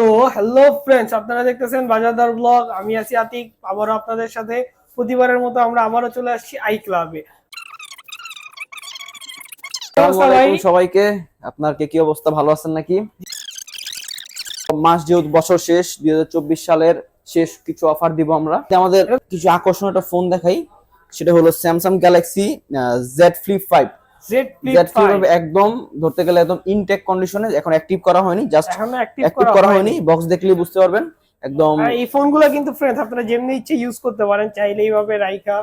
তো hello friends আপনারা দেখতেছেন বাজারদার ব্লগ আমি আছি আতিক আবারও আপনাদের সাথে প্রতিবারের মতো আমরা আবারও চলে আসছি আই ক্লাবে সবাইকে। আপনার কে কি অবস্থা ভালো আছেন নাকি? মাস যেহেতু বছর শেষ দুই হাজার চব্বিশ সালের শেষ কিছু অফার দিব আমরা। আমাদের কিছু আকর্ষণীয় একটা ফোন দেখাই সেটা হলো Samsung Galaxy Z flip five Z Z flip একদম ধরতে গেলে একদম ইনটেক কন্ডিশনে এখন অ্যাক্টিভ করা হয়নি জাস্ট অ্যাক্টিভ করা হয়নি। বক্স দেখলে বুঝতে পারবেন একদম এই ফোনগুলো কিন্তু ফ্রেন্ডস আপনারা যেমনি ইচ্ছে ইউজ করতে পারেন চাইলে এইভাবে রাইখা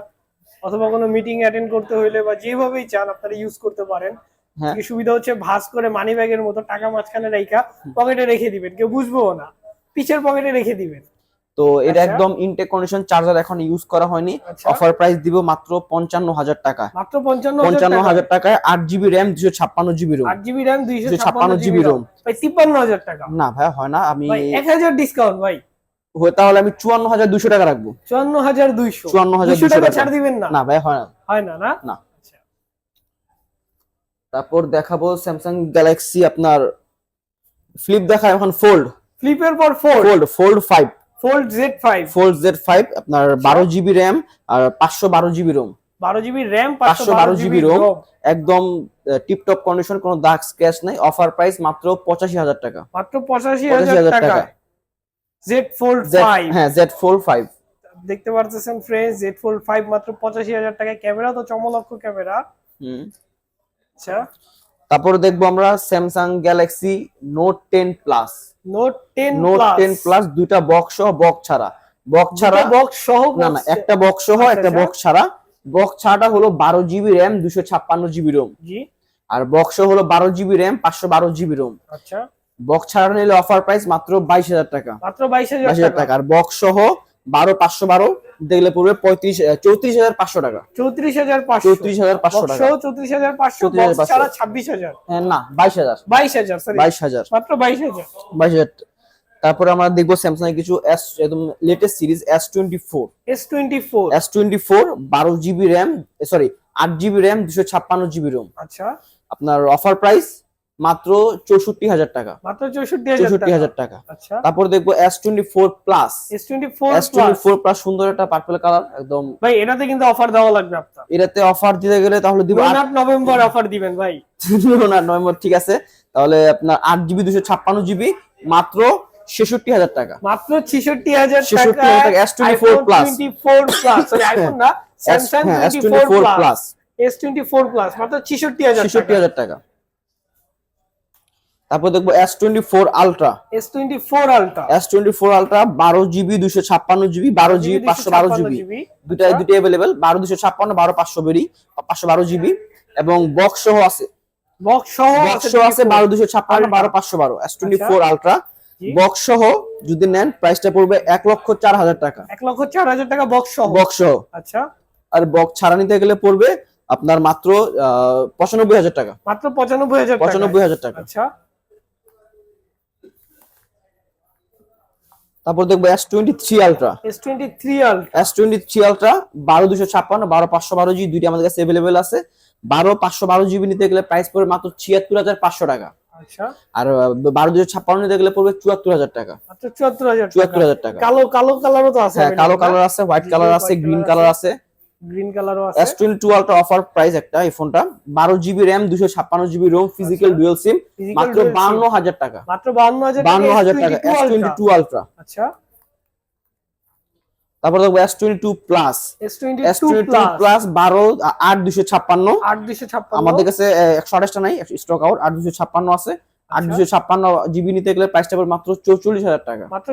অথবা কোনো মিটিং অ্যাটেন্ড করতে হইলে বা যেভাবেই চান আপনারা ইউজ করতে পারেন। হ্যাঁ। কি সুবিধা হচ্ছে? ভাঁজ করে মানি ব্যাগের মতো টাকা মাঝখানে রাইখা পকেটে রেখে দিবেন কেউ বুঝব না। পিছের পকেটে রেখে দিবেন। তো এটা আচ্ছা। একদম ইনটেক কন্ডিশন চার্জার এখন ইউজ করা হয়নি। আচ্ছা। অফার প্রাইস দিব মাত্র পঞ্চান্ন হাজার টাকা। মাত্র পঞ্চান্ন হাজার টাকায় আট জিবি র্যাম দুশো ছাপ্পান্ন জিবি রোম আট জিবি র্যাম 256 ছাপ্পান্ন জিবি রোম ভাই তিপ্পান্ন হাজার টাকা। না ভাই হয় না। আমি এক হাজার ডিসকাউন্ট ভাই। হয় তাহলে আমি চুয়ান্ন হাজার দুশো টাকা রাখব। চুয়ান্ন হাজার দুইশো 54,200 টাকা টাকা। ছাড় দিবেন না। না ভাই হয় না। হয় না না? না। আচ্ছা। তারপর দেখাবো স্যামসাং গ্যালাক্সি আপনার ফ্লিপ দেখা এখন ফোল্ড ফ্লিপের পর fold fold fold five fold Z five fold Z five আপনার বারো জিবি র্যাম আর পাঁচশো বারো জিবি রোম বারো জিবি র্যাম 512 জিবি ROM। একদম টিপটপ কন্ডিশন কোনো দাগ স্ক্র্যাচ নাই অফার প্রাইস মাত্র পঁচাশি হাজার টাকা। মাত্র পঁচাশি পঁচাশি হাজার টাকা। জেড ফোল্ড ফাইভ হ্যাঁ জেড ফোল্ড ফাইভ দেখতে পারতেছেন ফ্রেন্ডস জেড ফোল্ড ফাইভ মাত্র পঁচাশি হাজার টাকায়। ক্যামেরা তো চমলক্ষ ক্যামেরা হুম। আচ্ছা। তারপর দেখব আমরা Samsung Galaxy note ten plus note ten note ten plus দুইটা বক্স সহ বক্স ছাড়া। বক্স ছাড়া বক্স সহ না না একটা বক্স সহ আচ্ছা, একটা আচ্ছা। বক্স ছাড়া। বক্স ছাড়াটা হলো বারো জিবি র্যাম দুশো ছাপ্পান্ন জিবি রোম আর বক্স হলো বারো জিবি র্যাম পাঁচশো বারো জিবি রোম আচ্ছা। বক্স ছাড়া নিলে অফার প্রাইস মাত্র বাইশ হাজার টাকা। মাত্র বাইশ হাজার টাকা। আর বক্স সহ বারো পাঁচশো বারো দেখলে পড়বে পঁয়ত্রিশ চৌত্রিশ হাজার পাঁচশো টাকা। চৌত্রিশ হাজার পাঁচশো। চৌত্রিশ হাজার পাঁচশো টাকা। চৌত্রিশ হাজার পাঁচশো ছাড়া ছাব্বিশ হাজার। হ্যাঁ, না বাইশ হাজার। বাইশ হাজার বাইশ হাজার। মাত্র বাইশ হাজার। বাইশ হাজার। তারপরে আমরা দেখব স্যামসাং এর কিছু এস একদম latest series S twenty four S twenty four S twenty four বারো জিবি র্যাম সরি আট জিবি র্যাম দুশো ছাপ্পান্ন জিবি রোম আচ্ছা। আপনার অফার প্রাইস মাত্র চৌষট্টি হাজার টাকা। মাত্র চৌষট্টি হাজার চৌষট্টি টাকা হাজার টাকা। আচ্ছা। তারপর দেখব S twenty four plus S twenty four S twenty four plus সুন্দর একটা পার্পল কালার একদম। ভাই এটাতে কিন্তু অফার দেওয়া লাগবে আপনার। এটাতে অফার দিতে গেলে তাহলে দিব আট নভেম্বর অফার দিবেন ভাই। না নভেম্বর ঠিক আছে। তাহলে আপনার আট জিবি দুশো ছাপ্পান্ন জিবি মাত্র ছেষট্টি হাজার টাকা। মাত্র ছেষট্টি হাজার 66,000 টাকা, S24 plus। Twenty four plus sorry iPhone না স্যামসাং হ্যাঁ S twenty four four plus plus S twenty four plus মাত্র ছেষট্টি হাজার ছেষট্টি হাজার টাকা। তারপর দেখব S twenty four ultra S twenty four ultra S twenty four ultra বারো জিবি দুশো ছাপ্পান্ন জিবি বারো জিবি পাঁচশো বারো জিবি দুটাই দুটি অ্যাভেলেবেল বারো দুশো ছাপ্পান্ন বারো পাঁচশো বেরি পাঁচশো বারো জিবি এবং বক্স সহ আছে। বক্স সহ বক্স সহ আছে বারো দুশো ছাপ্পান্ন Ultra। বারো পাঁচশো বারো। S twenty four ultra. Box সহ যদি নেন প্রাইসটা পড়বে এক লক্ষ চার হাজার টাকা। এক লক্ষ চার হাজার টাকা বক্স সহ। বক্স সহ। আচ্ছা। আর বক্স ছাড়া নিতে গেলে পড়বে আপনার মাত্র পঁচানব্বই হাজার টাকা। মাত্র পঁচানব্বই হাজার টাকা। পঁচানব্বই হাজার টাকা। আচ্ছা। তারপর দেখব S twenty three ultra S twenty three ultra S twenty three ultra বারো দুশো ছাপ্পান্ন বারো পাঁচশো বারো জিবি দুইটি আমাদের কাছে অ্যাভেলেবেল আছে। বারো পাঁচশো বারো জিবি নিতে গেলে প্রাইস পড়বে মাত্র ছিয়াত্তর হাজার পাঁচশো টাকা। আচ্ছা। আর বারো দুশো ছাপ্পান্ন নিতে গেলে পড়বে চুয়াত্তর হাজার টাকা। চুয়াত্তর হাজার চুয়াত্তর হাজার টাকা। কালো কালো কালারও তো আছে হ্যাঁ কালো কালার আছে হোয়াইট কালার আছে গ্রিন কালার আছে। গ্রিন কালারও আছে। S twenty two ultra offer price একটা এই ফোনটা বারো জিবি র্যাম দুশো ছাপ্পান্ন GB ROM physical dual SIM মাত্র dual SIM। বান্ন হাজার টাকা। মাত্র বান্ন হাজার বান্ন হাজার টাকা এস টোয়েন্টি টু আলট্রা আচ্ছা। তারপর দেখব S twenty two plus S twenty S two twenty two plus plus বারো আট দুশো ছাপ্পান্ন। আট দুশো ছাপ্পান্ন। আমাদের কাছে একশো আঠাশটা নাই স্টক আউট আট দুশো ছাপ্পান্ন আছে। আট। দুশো ছাপ্পান্ন জিবি নিতে গেলে প্রাইসটা পড়বে মাত্র চৌচল্লিশ হাজার টাকা। মাত্র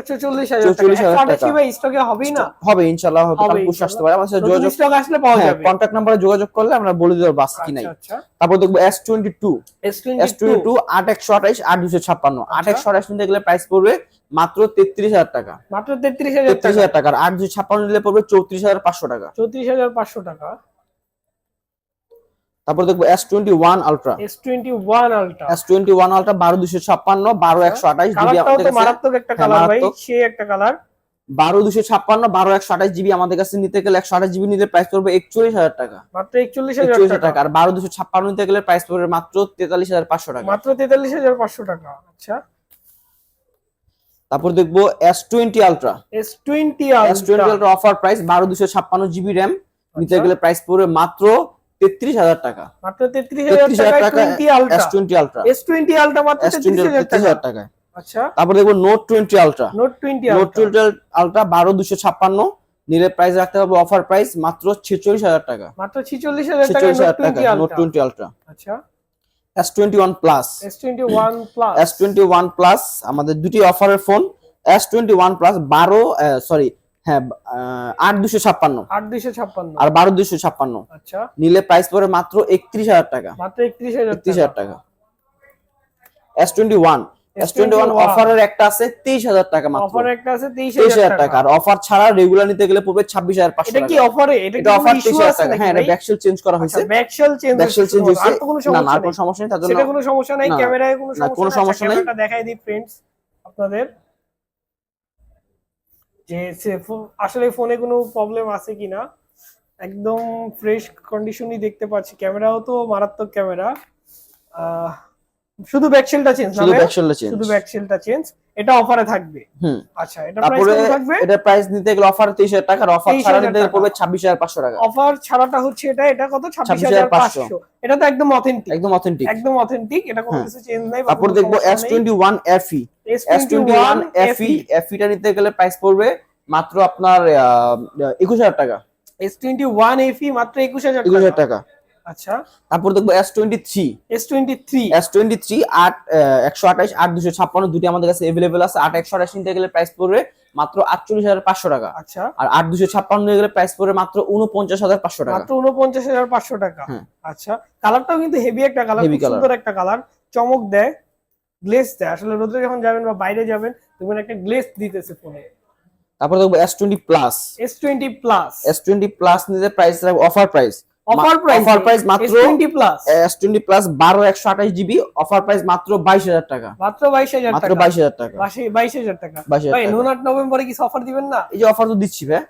হাজার টাকা। 44,000 টাকা। স্টকে হবেই না? হবে ইনশাল্লাহ হয়তো হবে কাল পুষে আসতে পারে। আমার যোগাযোগ স্টক আসলে পাওয়া যাবে। কন্ট্যাক্ট নাম্বারে যোগাযোগ করলে আমরা বলে দেবো বাস কি নাই। আচ্ছা আচ্ছা। তারপর দেখব S twenty two S twenty two আট একশো আঠাইশ আট দুশো ছাপ্পান্ন। আট আচ্ছা। একশো আঠাইশ নিতে গেলে প্রাইস পড়বে মাত্র তেত্রিশ হাজার টাকা। মাত্র তেত্রিশ হাজার টাকা হাজার টাকা। আর আট দুশো ছাপ্পান্ন নিলে পড়বে চৌত্রিশ হাজার পাঁচশো টাকা। চৌত্রিশ হাজার পাঁচশো টাকা। তারপর দেখব S twenty one ultra S twenty one ultra S twenty one ultra বারো দুশো ছাপ্পান্ন বারো একশো তো মারাত্মক একটা হ্যাঁ, কালার ভাই। সে একটা কালার। বারো দুশো ছাপ্পান্ন বারো একশো আঠাশ জিবি আমাদের কাছে নিতে গেলে একশো আঠাশ জিবি নিতে প্রাইস পড়বে একচল্লিশ হাজার টাকা। মাত্র একচল্লিশ হাজার টাকা। আর বারো দুশো ছাপ্পান্ন নিতে গেলে প্রাইস পড়বে মাত্র তেতাল্লিশ হাজার পাঁচশো টাকা। মাত্র তেতাল্লিশ হাজার পাঁচশো টাকা। আচ্ছা। তারপর দেখব S twenty ultra S twenty S twenty ultra offer price বারো দুশো ছাপ্পান্ন জিবি র্যাম। নিতে আচ্ছা। গেলে প্রাইস পড়বে মাত্র তেত্রিশ হাজার টাকা। মাত্র তেত্রিশ হাজার টাকা S twenty ultra S twenty ultra মাত্র তেত্রিশ হাজার টাকা। আচ্ছা। তারপর দেখব note twenty ultra note twenty note twenty ultra বারো দুশো ছাপ্পান্ন। নিলে প্রাইস রাখতে হবে অফার প্রাইস মাত্র ছেচল্লিশ হাজার টাকা। মাত্র ছিচল্লিশ হাজার টাকা ছেচল্লিশ হাজার টাকা নোট টোয়েন্টি আলট্রা আচ্ছা S twenty one plus S twenty one plus S twenty one plus আমাদের দুটি অফারের phone S twenty one plus বারো সরি হ্যাঁ আট দুশো ছাপ্পান্ন। আট দুইশো ছাপ্পান্ন। আর বারো দুশো ছাপ্পান্ন। আচ্ছা। নিলে প্রাইস পড়ে মাত্র একত্রিশ হাজার টাকা। মাত্র একত্রিশ হাজার একত্রিশ হাজার টাকা। S twenty one S twenty one অফারের একটা আছে তেইশ হাজার টাকা মাত্র। অফার একটা আছে তেইশ হাজার টাকা। টাকা। আর অফার ছাড়া রেগুলার নিতে গেলে পড়বে ছাব্বিশ হাজার পাঁচশো এটা কি টাকা। অফারে এটা অফার তেইশ হাজার টাকা। হ্যাঁ এটা ভাই? ব্যাকশেল চেঞ্জ করা হয়েছে। আচ্ছা ব্যাকশেল চেঞ্জ ব্যাকশেল চেঞ্জ হয়েছে। না না কোনো সমস্যা নেই তার জন্য কোনো সমস্যা নাই ক্যামেরায় কোনো সমস্যা নেই। ক্যামেরাটা দেখাই দিই ফ্রেন্ডস আপনাদের। যে আসলে ফোনে কোনো প্রবলেম আছে কি না একদম ফ্রেশ কন্ডিশনই দেখতে পাচ্ছি। ক্যামেরাও তো মারাত্মক ক্যামেরা। শুধু ব্যাকশেলটা চেঞ্জ শুধু ব্যাকশেলটা চেঞ্জ শুধু ব্যাকশেলটা চেঞ্জ এটা অফারে থাকবে। হুম। আচ্ছা এটা প্রাইস তারপরে থাকবে? এটা প্রাইস নিতে গেলে অফার তেইশ হাজার টাকা অফার ছাড়া নিতে গেলে পড়বে ছাব্বিশ হাজার পাঁচশো টাকা। অফার ছাড়াটা হচ্ছে এটা এটা কত? ছাব্বিশ হাজার 26,500 পাঁচশো। এটা তো একদম অথেন্টিক একদম অথেন্টিক একদম অথেন্টিক এটা কোনো। কিছু চেঞ্জ নাই তারপর দেখব সমস্যা এস নেই। Twenty one FE S twenty one S21 FE এফইটা নিতে গেলে প্রাইস পড়বে মাত্র আপনার একুশ হাজার টাকা। S21 FE মাত্র 21000 একুশ হাজার টাকা। টাকা। আচ্ছা। তারপর দেখব S twenty three S23 S twenty three আট একশো আঠাশ আট দুশো ছাপ্পান্ন দুটি আমাদের কাছে এভেলেবেল আছে। আট একশো আঠাশ নিতে গেলে প্রাইস পড়বে মাত্র আটচল্লিশ হাজার পাঁচশো টাকা। আচ্ছা। আর আট দুশো ছাপ্পান্ন গেলে প্রাইস পড়বে মাত্র উনপঞ্চাশ হাজার পাঁচশো টাকা। মাত্র 49500 টাকা। হ্যাঁ। আচ্ছা। কালারটাও কিন্তু হেভি একটা কালার খুব সুন্দর একটা কালার চমক দেয় গ্লেজ দেয়। আসলে রোদে যখন যাবেন বা বাইরে যাবেন তখন একটা গ্লেজ দিতেছে ফোনে তারপর দেখব S twenty plus S20 plus S twenty plus নিতে price offer price offer price offer price মাত্র S20 plus S twenty plus বারো একশো আঠাশ জিবি অফার প্রাইস মাত্র বাইশ হাজার টাকা। মাত্র 22000 মাত্র টাকা। বাইশ হাজার টাকা। 22000 টাকা। ভাই টাকা। নুন আট নভেম্বরে কি অফার দিবেন না? এই যে অফার তো দিচ্ছি ভাই।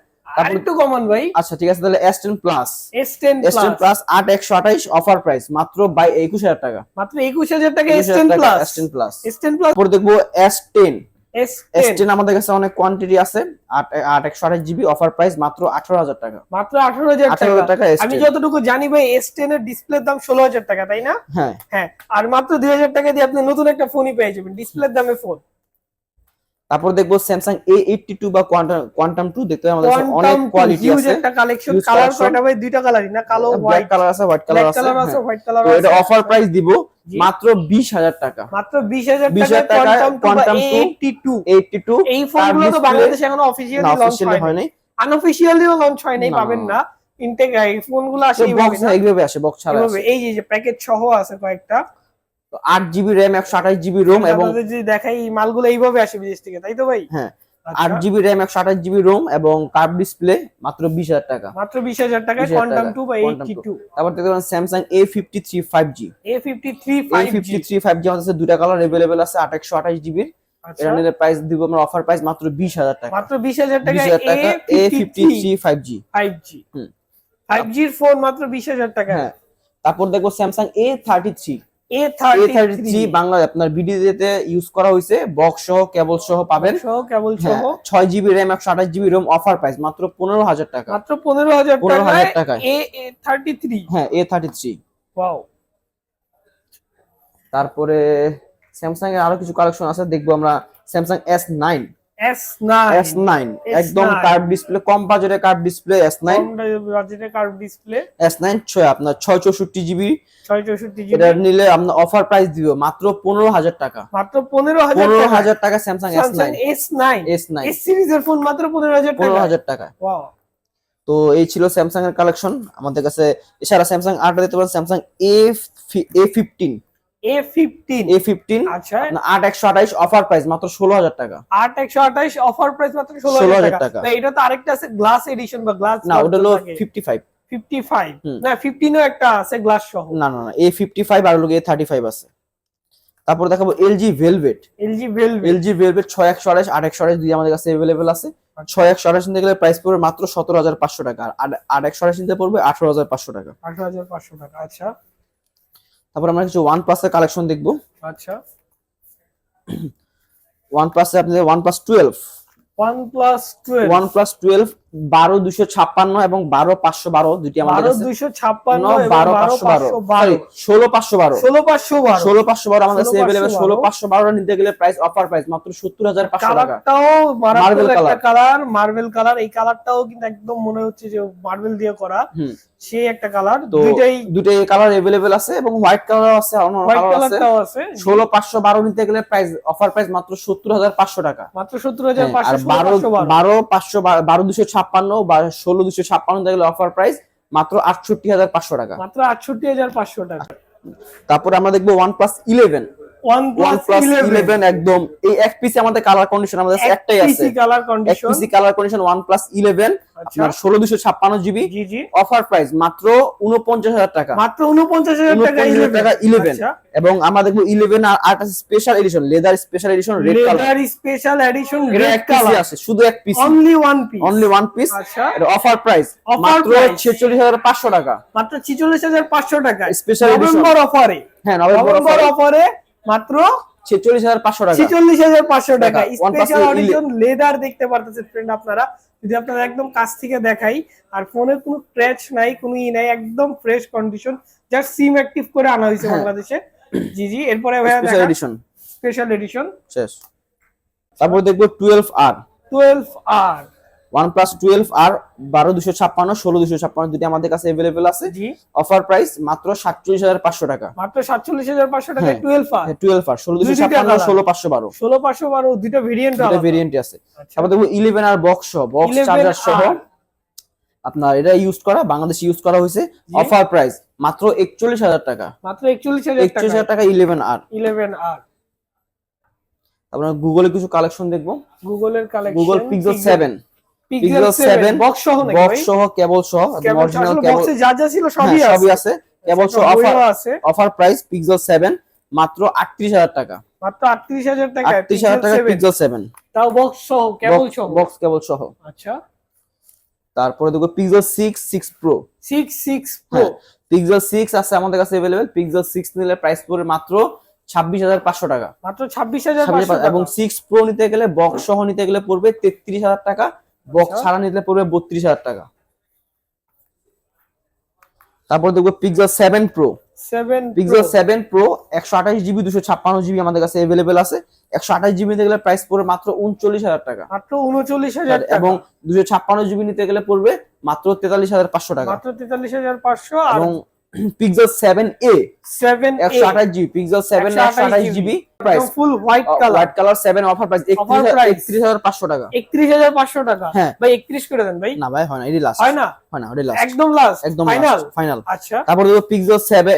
একটু কমান ভাই। আচ্ছা ঠিক আছে তাহলে S ten plus S10 S ten plus plus আট একশো আঠাইশ অফার প্রাইস মাত্র বাই একুশ হাজার টাকা। মাত্র 21000 টাকা একুশ S10 হাজার টাকা plus S ten plus S10 plus তারপর দেখব S ten S S10 ten আমাদের কাছে অনেক কোয়ান্টিটি আছে। আট আট একশো আঠাশ জিবি অফার প্রাইস মাত্র আঠারো হাজার টাকা। মাত্র 18000 18,000 টাকা। টাকা S10 আমি যতটুকু জানি ভাই S10 এর ডিসপ্লের দাম 16000 টাকা তাই না? হ্যাঁ। হ্যাঁ আর মাত্র 2000 টাকা দিয়ে আপনি নতুন একটা ফোনই পেয়ে যাবেন ডিসপ্লের দামে ফোন তারপর দেখব স্যামসাং এ এইটটি টু বা কোয়ান্টাম কোয়ান্টাম টু দেখতে আমাদের অনেক কোয়ালিটি আছে। একটা কালেকশন কালার. কয়টা ভাই? দুইটা কালারই না? কালো হোয়াইট কালার আছে হোয়াইট কালার আছে কালার আছে হ্যাঁ। হোয়াইট কালার আছে এটা অফার প্রাইস দিব মাত্র বিশ হাজার টাকা। মাত্র 20000 20,000 টাকা কোয়ান্টাম টু বা Quantum 2 A82 এইটটি টু এই ফোনগুলো তো বাংলাদেশে এখনও অফিসিয়ালি লঞ্চ হয়নি। হয়নি। আনঅফিসিয়ালিও লঞ্চ হয় নাই পাবেন না। ইনটেক এই ফোনগুলো আসে এইভাবে বক্স এইভাবে আসে বক্স ছাড়া এই যে- প্যাকেজ সহ আছে কয়েকটা। আট জিবি র্যাম একশো আঠাশ জিবি রোম এবং দেখাই মালগুলো এইভাবে আসে বিদেশ থেকে তাই তো ভাই? হ্যাঁ আচ্ছা, আট জিবি র্যাম একশো আঠাশ জিবি রোম এবং কার্ভ ডিসপ্লে মাত্র বিশ হাজার টাকা। মাত্র বিশ হাজার 20,000 কোয়ান্টাম টাকা, টু বা এইটটি টু তারপর দেখতে পারেন Samsung A fifty three five G A fifty three five fifty three five G আমাদের কাছে দুটা কালার এভেলেবেল আছে আট একশো আঠাশ জিবির আচ্ছা। এটা নিলে প্রাইস দিব আমরা অফার প্রাইস মাত্র বিশ হাজার টাকা। মাত্র বিশ হাজার টাকা A fifty three five G five G. Five জির ফোন মাত্র বিশ হাজার টাকা। হ্যাঁ। তারপর দেখব Samsung A thirty three Bangla আপনার ভিডিওতে ইউজ করা হয়েছে বক্স সহ কেবল সহ পাবেন। সহ কেবল হ্যাঁ, সহ। 6 GB RAM 128 GB ROM offer price মাত্র 15000 টাকা। মাত্র 15000 টাকা এ থার্টি থ্রি হ্যাঁ এ A33 ওয়াও তারপরে স্যামসাং এর আরও কিছু কালেকশন আছে দেখব আমরা। স্যামসাং এস নাইন S9 একদম কার্ভ ডিসপ্লে কম বাজারে কার্ভ ডিসপ্লে এস নাইন বাজেটে কার্ভ ডিসপ্লে এস নাইন ছয় আপনার ছয় চৌষট্টি জিবি এটা নিলে অফার প্রাইস দিব মাত্র পনেরো হাজার টাকা। মাত্র টাকা। সিরিজের ফোন মাত্র টাকা। হাজার টাকা। ওয়াও তো এই ছিল স্যামসাং এর কালেকশন আমাদের কাছে এছাড়া স্যামসাং আটটা দিতে পারেন Samsung A fifteen A fifteen A fifteen আচ্ছা। আট একশো আঠাইশ অফার প্রাইস মাত্র ষোলো হাজার টাকা। আট একশো আঠাইশ অফার প্রাইস মাত্র ষোলো হাজার টাকা। টাকা। এটা তো আরেকটা আছে গ্লাস এডিশন বা গ্লাস না ওটা হলো ফিফটি ফাইভ ফিফটি ফাইভ হুম। না ফিফটিনও একটা আছে গ্লাস সহ। না না না এ ফিফটি ফাইভ আর লোক এ থার্টি ফাইভ আছে। তারপর দেখাবো LG velvet LG velvet LG velvet ছয় একশো আঠাশ আট একশো আঠাশ দুই আমাদের কাছে অ্যাভেলেবেল আছে। ছয় একশো আঠাশ নিতে গেলে প্রাইস পড়বে মাত্র সতেরো হাজার পাঁচশো টাকা। আর আট- একশো আঠাশ নিতে পড়বে আঠারো হাজার পাঁচশো টাকা। আঠারো হাজার পাঁচশো টাকা আচ্ছা। তারপর আমরা কিছু ওয়ান প্লাসের কালেকশন দেখব। আচ্ছা। ওয়ান এ আপনাদের OnePlus 12 OnePlus 12 OnePlus 12 12 256 এবং বারো দুশো ছাপ্পান্ন এবং বারো পাঁচশো বারো দুটি আমাদের দুশো ছাপ্পান্ন বারো পাঁচশো বারো। ষোলো পাঁচশো বারো। ষোলো পাঁচশো বারো। ষোলো পাঁচশো বারো আমাদের ষোলো পাঁচশো বারো। নিতে গেলে প্রাইস অফার প্রাইস মাত্র সত্তর হাজার পাঁচশো মার্বেল কালার মার্বেল কালার এই কালারটাও কিন্তু একদম মনে হচ্ছে যে মার্বেল দিয়ে করা। সেই একটা কালার। দুইটাই দুটাই কালার अवेलेबल আছে এবং হোয়াইট কালার আছে অন্য হোয়াইট কালারটাও আছে। নিতে গেলে প্রাইস অফার প্রাইস মাত্র 70500 টাকা। মাত্র 70500 টাকা 12 12 500 12 ছাপ্পান্ন বা ষোলো দুশো ছাপ্পান্ন নিতে অফার প্রাইস মাত্র আটষট্টি হাজার পাঁচশো টাকা। মাত্র আটষট্টি হাজার পাঁচশো টাকা। তারপর আমরা দেখব one plus eleven one one একদম। এই এক পিসে আমাদের কালার কন্ডিশন আমাদের কাছে একটাই আছে। Colour condition PC colour condition one plus আপনার ষোলো দুশো ছাপ্পান্ন GB G G. Offer price মাত্র উনপঞ্চাশ হাজার টাকা। মাত্র উনপঞ্চাশ হাজার টাকা 49,000 টাকা 11 এবং আমরা দেখব আর আট আছে special edition leather special edition red colour leather special edition red colour আছে শুধু এক piece only one piece only one piece এটা অফার প্রাইস মাত্র price। ছেচল্লিশ হাজার পাঁচশো টাকা। মাত্র ছিচল্লিশ হাজার পাঁচশো টাকা। Special edition। নভেম্বর অফারে হ্যাঁ নভেম্বর অফারে মাত্র ছেচল্লিশ হাজার পাঁচশো টাকা। ছিচল্লিশ হাজার পাঁচশো টাকা। স্পেশাল অডিশন লেদার দেখতে পারতেছেন ফ্রেন্ড আপনারা। যদি আপনারা একদম কাছ থেকে দেখাই আর ফোনের কোনো ক্র্যাচ নাই কোনো ই নাই একদম fresh condition just SIM active করে আনা হয়েছে হ্যাঁ। বাংলাদেশে। জি জি এরপরে ভাইয়া স্পেশাল এডিশন স্পেশাল এডিশন শেষ। তারপর দেখব টুয়েলভ আর টুয়েলভ আর ছাপ্পান্ন ষোলো দুশো ছাপ্পান্ন দুটি আমাদের কাছে এভেলেবেল আছে। জি। অফার প্রাইস মাত্র সাতচল্লিশ হাজার পাঁচশো টাকা। মাত্র সাতচল্লিশ হাজার পাঁচশো টাকা হ্যাঁ। Twelve R. টুয়েলভ আর ষোলো দুশো দুইটা ছাপ্পান্ন colour। ষোলো পাঁচশো বারো। ষোলো পাঁচশো বারো দুটো ভেরিয়েন্ট আছে। তারপর ইলেভেন আর বক্স সহ বক্স চার্জার সহ। আপনার এটা ইউজ করা বাংলাদেশে ইউজ করা হয়েছে। অফার প্রাইস মাত্র একচল্লিশ হাজার টাকা। মাত্র একচল্লিশ হাজার একচল্লিশ টাকা হাজার টাকা ইলেভেন আর। ইলেভেন আর। আপনার গুগলে কিছু কালেকশন দেখব। গুগলের collection Google Pixel seven Pixel 7 7 box সহ নাকি বক্স সহ কেবল সহ অরিজিনাল কেবল বক্সে যা যা ছিল সবই সবই আছে। আছে। কেবল সহ অফার আছে। অফার প্রাইস পিক্সেল সেভেন মাত্র আটত্রিশ হাজার টাকা। মাত্র আটত্রিশ হাজার টাকা আটত্রিশ হাজার টাকা পিক্সেল সেভেন তাও বক্স সহ কেবল সহ? বক্স কেবল সহ। আচ্ছা। তারপরে দেখো Pixel six six pro six six pro Pixel six আছে আমাদের কাছে অ্যাভেলেবেল পিক্সেল সিক্স নিলে প্রাইস পড়বে মাত্র ছাব্বিশ হাজার পাঁচশো টাকা। মাত্র ছাব্বিশ হাজার 26,500 এবং সিক্স প্রো নিতে গেলে বক্স সহ নিতে গেলে পড়বে তেত্রিশ হাজার টাকা। বক্স আচ্ছা। ছাড়া নিতে পড়বে বত্রিশ হাজার টাকা। তারপর দেখব Pixel seven pro Pixel seven pro একশো আঠাশ জিবি দুশো ছাপ্পান্ন জিবি আমাদের কাছে অ্যাভেলেবেল আছে। একশো আঠাশ জিবি নিতে গেলে প্রাইস পড়বে মাত্র উনচল্লিশ হাজার টাকা। মাত্র উনচল্লিশ হাজার এবং দুশো ছাপ্পান্ন জিবি নিতে গেলে পড়বে মাত্র তেতাল্লিশ হাজার পাঁচশো টাকা। মাত্র তেতাল্লিশ হাজার পাঁচশো এবং পিক্সেল সেভেন এ সেভেন একশো আঠাশ জিবি পিক্সেল সেভেন একশো আঠাশ GB price full white colour white colour seven offer price Offer price। একত্রিশ হাজার পাঁচশো টাকা। একত্রিশ হাজার পাঁচশো টাকা। হ্যাঁ। ভাই একত্রিশ করে দেন ভাই। না ভাই হয় না এটি লাস্ট হয় না? হয় না ওটি লাস্ট একদম লাস্ট একদম ফাইনাল ফাইনাল আচ্ছা। তারপর দেখো Pixel seven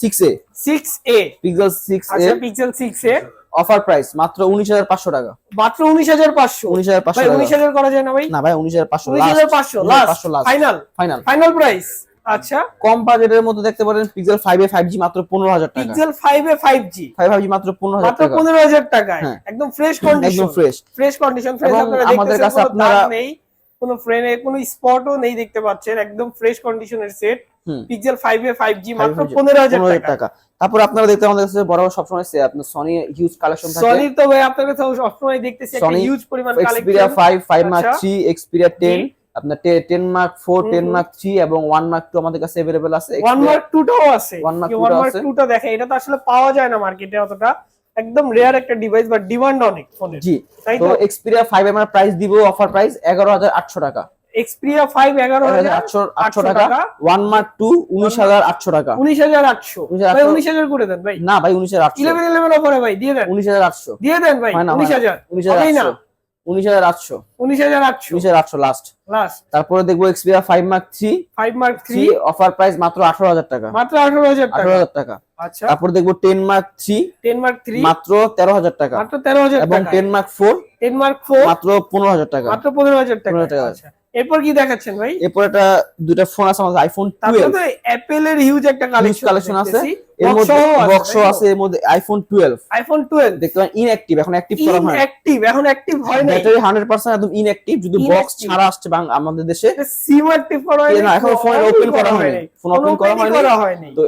six A six A Pixel six A আচ্ছা Pixel six A offer price মাত্র উনিশ হাজার পাঁচশো টাকা। মাত্র উনিশ হাজার পাঁচশো। উনিশ হাজার পাঁচশো উনিশ হাজার করা যায় না ভাই? না ভাই উনিশ হাজার পাঁচশো উনিশ হাজার পাঁচশো last final final final price আচ্ছা। কম বাজেটের মধ্যে দেখতে পারেন Pixel five A five G মাত্র পনেরো হাজার টাকা। Pixel five A five G five five G মাত্র পনেরো হাজার মাত্র টাকা। পনেরো হাজার টাকায়। হ্যাঁ। একদম ফ্রেশ কন্ডিশন একদম ফ্রেশ ফ্রেশ কন্ডিশন ফ্রেশ আপনারা আমাদের কাছে আপনারা- নেই কোনো ফ্রেমে কোনো স্পটও নেই দেখতে পাচ্ছেন একদম ফ্রেশ কন্ডিশনের set Pixel five A five G মাত্র 5G, পনেরো হাজার হাজার টাকা। টাকা। তারপর আপনারা দেখতে আমাদের কাছে বড় সবসময় সে আপনার সনি হিউজ কালেকশন থাকে। সনির তো ভাই আপনার কাছে সবসময় দেখতেছি একটা হিউজ পরিমাণ Xperia collection five five mark আচ্ছা। Three Xperia ten G. আপনার ten mark four ten. Mark three এবং ওয়ান মার্ক টু আমাদের কাছে অ্যাভেলেবেল আছে। ওয়ান Xperia- মার্ক টুটাও আছে। One Mark ওয়ান 2 টা মার্ক আছে। টুটা দেখে এটা তো আসলে পাওয়া যায় না মার্কেটে অতটা একদম রেয়ার একটা ডিভাইস বাট ডিমান্ড অনেক ফোনের জি তো এক্সপিরিয়া ফাইভ আমরা প্রাইস দিব অফার প্রাইস এগারো হাজার আটশো টাকা। এক্সপিরিয়া ফাইভ এগারো হাজার আটশো আটশো আটশো টাকা টাকা। ওয়ান মার্ক টু উনিশ হাজার আটশো টাকা। উনিশ হাজার আটশো। 19,800 ভাই উনিশ হাজার করে দেন ভাই। না ভাই উনিশ হাজার আটশো। ইলেভেন ইলেভেন অফারে ভাই দিয়ে দেন। উনিশ হাজার আটশো। দিয়ে দেন ভাই হয় না, উনিশ হাজার আটশো। উনিশ হাজার আটশো। উনিশ হাজার আটশো লাস্ট লাস্ট তারপরে দেখব five mark three five mark three offer price মাত্র আঠারো হাজার টাকা। মাত্র আঠারো হাজার আঠারো হাজার টাকা। আচ্ছা। তারপর দেখব ten mark three ten mark three মাত্র তেরো হাজার টাকা। মাত্র তেরো হাজার এবং ten mark four ten mark four মাত্র পনেরো হাজার টাকা। মাত্র পনেরো হাজার টাকা 15,000 টাকা। আচ্ছা। এরপর কি দেখাচ্ছেন ভাই? এরপর একটা দুটা ফোন আছে আমাদের আইফোন তারপরে টুয়েলভ তো অ্যাপেল এর হিউজ একটা কালেকশন কালেকশন আছে। এর মধ্যে বক্স আছে এর মধ্যে আইফোন টুয়েলভ আইফোন টুয়েলভ দেখতে পারেন ইনঅ্যাক্টিভ এখন অ্যাক্টিভ করা হয়। ইনঅ্যাক্টিভ এখন অ্যাক্টিভ হয় না ব্যাটারি হান্ড্রেড পার্সেন্ট একদম ইনঅ্যাক্টিভ যদি বক্স ছাড়া আসছে বাং আমাদের দেশে। সিম অ্যাক্টিভ করা এ হয়নি না, এখন phone open করা হয়নি। ফোন open করা। করা হয়নি তো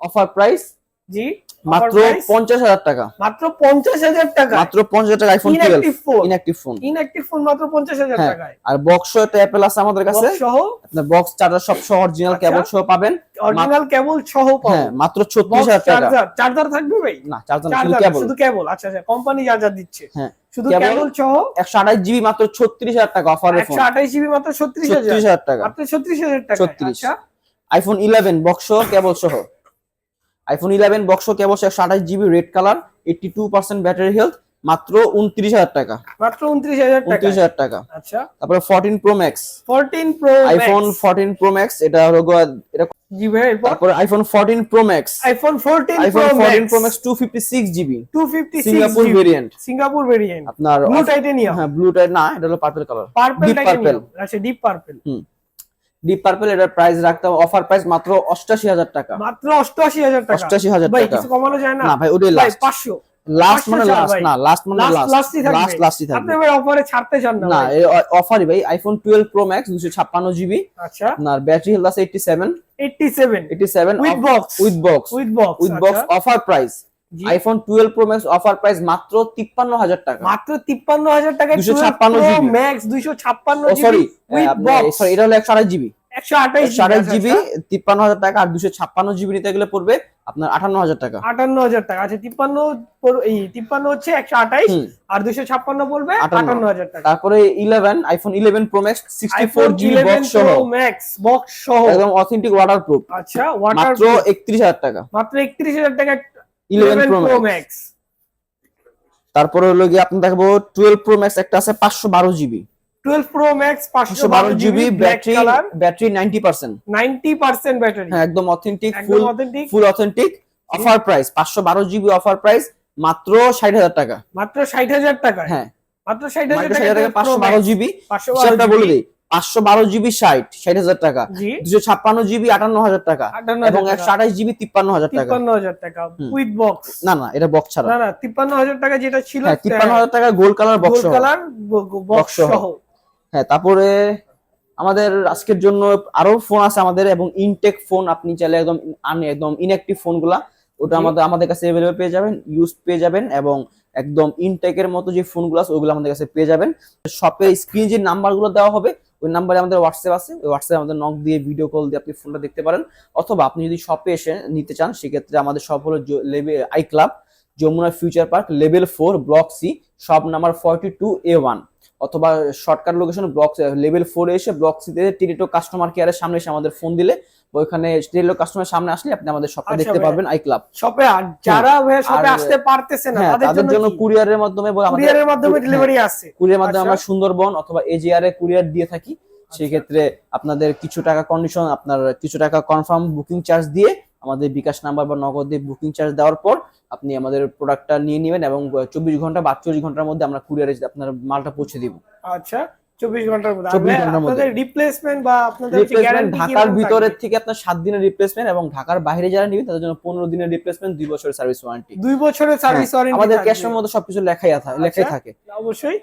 অফার প্রাইস জি। মাত্র price? পঞ্চাশ হাজার টাকা। মাত্র পঞ্চাশ হাজার টাকা? মাত্র পঞ্চাশ হাজার টাকা iPhone twelve inactive phone inactive phone মাত্র পঞ্চাশ হাজার হ্যাঁ। টাকায়। আর বক্স একটা অ্যাপেল আছে আমাদের কাছে। সহ? আপনার বক্স চার্জার সব সহ অরিজিনাল আচ্ছা। কেবল সহ পাবেন। অরিজিনাল কেবল সহ হ্যাঁ মাত্র ছত্রিশ হাজার টাকা। চার্জার চার্জার থাকবে ভাই? না চার্জার শুধু কেবল শুধু কেবল আচ্ছা আচ্ছা কোম্পানি যা যা দিচ্ছে। হ্যাঁ শুধু কেবল সহ? একশো আঠাশ জিবি মাত্র ছত্রিশ হাজার টাকা অফারের ফোন একশো আঠাশ জিবি মাত্র ছত্রিশ হাজার। ছত্রিশ হাজার টাকা। মাত্র ছত্রিশ হাজার টাকা। 36 আচ্ছা। আইফোন ইলেভেন বক্স কেবল সহ। আইফোন ইলেভেন বক্স কেবল একশো আঠাশ GB red colour eighty two percent battery health মাত্র উনত্রিশ হাজার টাকা। মাত্র উনত্রিশ হাজার টাকা উনত্রিশ হাজার টাকা। আচ্ছা। তারপরে fourteen pro max fourteen pro iPhone fourteen pro max এটা হলো এটা জি ভাই তারপরে iPhone fourteen pro max iPhone fourteen iPhone fourteen pro max two fifty six GB two fifty Singapore variant Singapore variant আপনার ব্লু টাইটেনিয়াম হ্যাঁ blue tight না এটা হলো পার্পল কালার পার্পল টাইটেনিয়াম আচ্ছা ডিপ পার্পল ডিপ পার্পল এটার price রাখতাম offer price মাত্র অষ্টাশি হাজার টাকা। মাত্র অষ্টআশি হাজার টাকা। অষ্টাশি হাজার ভাই টাকা। কিছু কমানো যায় না? না ভাই ওটাই লাস্ট পাঁচশো। লাস্ট মানে লাস্ট না লাস্ট মানে লাস্ট লাস্ট লাস্টই থাকবে। আপনি অফারে ছাড়তে চান না না। অফারই ভাই আইফোন টুয়েলভ প্রো ম্যাক্স দুশো ছাপ্পান্ন জিবি আচ্ছা। আপনার ব্যাটারি হেলথ আছে eighty seven 87 seven with box with box with box with box offer price. IPhone twelve pro max offer price মাত্র তিপ্পান্ন হাজার টাকা। মাত্র 53000 টাকায় 256 জিবি। ম্যাক্স 256 ও জিবি সরি সরি এটা হলো একশো আঠাশ জিবি 128 সাড়ে আচ্ছা, জিবি আচ্ছা। তিপ্পান্ন হাজার টাকা আর দুশো ছাপ্পান্ন জিবি নিতে গেলে পড়বে আপনার আটান্ন হাজার টাকা। 58000 টাকা আচ্ছা 53 এই 53 হচ্ছে 128 হুম। আর 256 বলবে 58 58000 টাকা। তারপরে eleven iPhone eleven pro max sixty four GB box সহ। ম্যাক্স বক্স সহ। একদম অথেন্টিক ওয়াটার প্রুফ আচ্ছা ওয়াটার মাত্র একত্রিশ হাজার টাকা। মাত্র 31000 টাকা ইলেভেন 11 প্রো ম্যাক্স তারপরে হলো গিয়ে আপনি দেখব টুয়েলভ প্রো ম্যাক্স একটা আছে পাঁচশো বারো GB 12 pro max 512 GB battery battery ninety percent 90% battery হ্যাঁ একদম authentic full authentic full authentic offer price পাঁচশো বারো জিবি অফার প্রাইস মাত্র ষাট হাজার টাকা। মাত্র 60000 টাকা হ্যাঁ। মাত্র 60000 টাকা ষাট হাজার টাকা পাঁচশো বারো জিবি 512 হিসাবটা বলে দিই পাঁচশো বারো জিবি ষাট ষাট হাজার টাকা। দুশো ছাপ্পান্ন জিবি আটান্ন হাজার টাকা। এবং একশো আঠাশ জিবি তিপ্পান্ন হাজার টাকা। 53000 টাকা। With box. না না এটা বক্স ছাড়া। না না 53000 টাকা যেটা ছিল হ্যাঁ তিপ্পান্ন হাজার টাকা gold colour box colour box সহ। হ্যাঁ তারপরে আমাদের আজকের জন্য আরও ফোন আছে আমাদের এবং ইনটেক ফোন আপনি চাইলে একদম আন- একদম ইনঅ্যাক্টিভ ফোনগুলা ওটা আমাদের আমাদের কাছে অ্যাভেলেবল পেয়ে যাবেন ইউজ পেয়ে যাবেন এবং একদম ইনটেকের মতো যে ফোনগুলো আছে ওইগুলো আমাদের কাছে পেয়ে যাবেন। শপে স্ক্রিন যে নাম্বারগুলো দেওয়া হবে ওই নাম্বারে আমাদের হোয়াটসঅ্যাপ আছে, ওই হোয়াটসঅ্যাপে আমাদের নক দিয়ে ভিডিও কল দিয়ে আপনি ফোনটা দেখতে পারেন। অথবা আপনি যদি শপে এসে নিতে চান, সেক্ষেত্রে আমাদের শপ হলো I Club Jamuna Future Park level four block C shop number forty two A one অথবা শর্টকাট লোকেশন ব্লক লেভেল ফোরে এসে ব্লক সিতে টিটো কাস্টমার কেয়ারের সামনে এসে আমাদের ফোন দিলে ওইখানে টিরিটো কাস্টমার সামনে আসলে আপনি আমাদের শপটা আচ্ছা দেখতে পারবেন আই ক্লাব শপে আর যারা শপে আসতে পারতেছে না হ্যাঁ তাদের জন্য কুরিয়ারের মাধ্যমে কুরিয়ারের মাধ্যমে হ্যাঁ, ডেলিভারি আছে। কুরিয়ার মাধ্যমে আচ্ছা। আমরা সুন্দরবন অথবা এজিআর এ কুরিয়ার দিয়ে থাকি। সেই ক্ষেত্রে আপনাদের কিছু টাকা কন্ডিশন আপনার কিছু টাকা কনফার্ম বুকিং চার্জ দিয়ে আমাদের বিকাশ নাম্বার বা নগদ দিয়ে বুকিং চার্জ দেওয়ার পর আপনি আমাদের প্রোডাক্টটা নিয়ে নেবেন এবং চব্বিশ ঘণ্টা বা চল্লিশ ঘণ্টার মধ্যে আমরা কুরিয়ারে আপনার মালটা পৌঁছে দিব। আচ্ছা। 24 ঘণ্টার মধ্যে। 24 আর ঘণ্টার মধ্যে। আপনাদের রিপ্লেসমেন্ট বা আপনাদের গ্যারান্টি ঢাকার ভিতরের থেকে আপনার সাত দিনের রিপ্লেসমেন্ট এবং ঢাকার বাইরে যারা নেবেন তাদের জন্য পনেরো দিনের রিপ্লেসমেন্ট দুই বছরের সার্ভিস ওয়ারেন্টি দুই বছরের সার্ভিস ওয়ারেন্টি আমাদের ক্যাশের মধ্যে সবকিছু লেখাই থাকে লেখাই আচ্ছা। থাকে। অবশ্যই।